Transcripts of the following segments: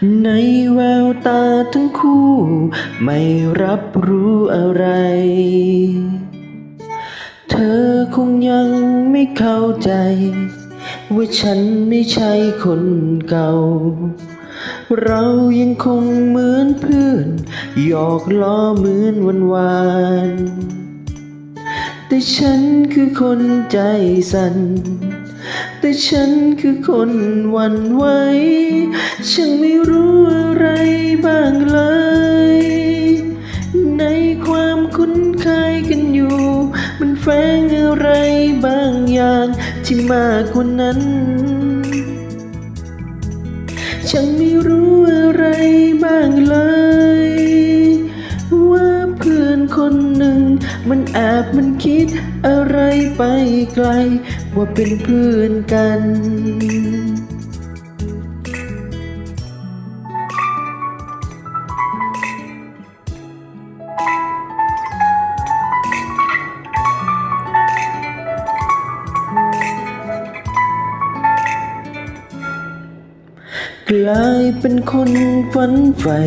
ในแววตาทั้งคู่ ไม่รับรู้อะไร เธอคงยังไม่เข้าใจ ว่าฉันไม่ใช่คนเก่า เรายังคงเหมือนเพื่อนหยอกล้อเหมือนวันวานแต่ฉันคือคนใจสั่น แต่ฉันคือคนหวั่นไหวฉันไม่รู้อะไรบ้างเลย ในความคุ้นเคยกันอยู่ มันแฝงอะไรบางอย่างที่มากกว่านั้นฉันไม่รู้อะไรบ้าง มันแอบมันคิดอะไรไปไกล ว่าเป็นเพื่อนกัน กลายเป็นคนฝันใฝ่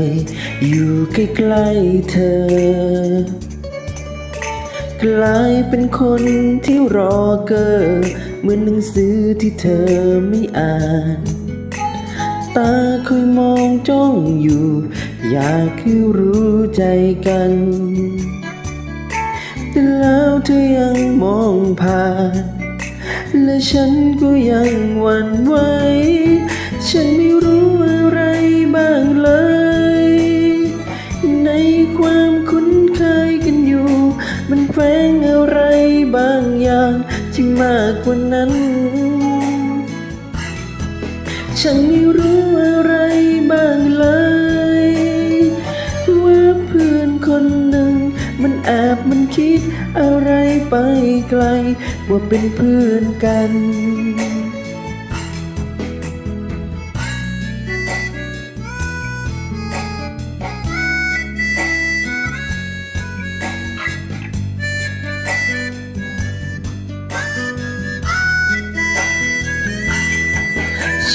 อยู่ใกล้ๆเธอ กลายเป็นคนที่รอเกอเหมือนหนังสือที่เธอไม่อ่าน ตาคอยมองจ้องอยู่ อยากให้รู้ใจกัน แต่แล้วเธอยังมองผ่าน และฉันก็ยังหวั่นไหวฉันไม่รู้อะไรบ้างเลย ในความคุ้น งอะไรบางอย่างที่มากกว่านั้น ฉันไม่รู้อะไรบ้างเลย ว่าเพื่อนคนหนึ่ง มันแอบมันคิดอะไรไปไกล ว่าเป็นเพื่อนกัน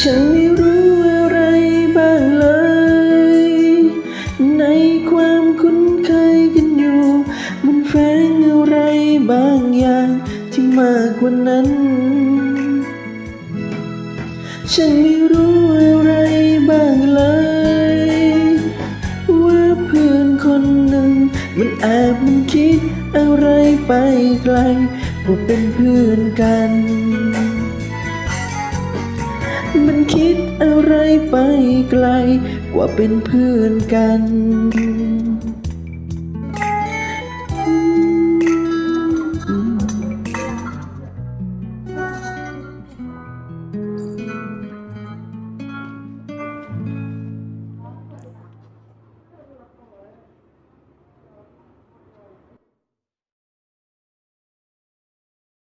ฉันไม่รู้อะไรบ้างเลย ในความคุ้นเคยกันอยู่ มันแฝงอะไรบางอย่างที่มากกว่านั้น ฉันไม่รู้อะไรบ้างเลย ว่าเพื่อนคนหนึ่ง มันแอบมันคิดอะไรไปไกลว่าเป็นเพื่อนกัน มันคิดอะไรไปไกลกว่าเป็นเพื่อนกัน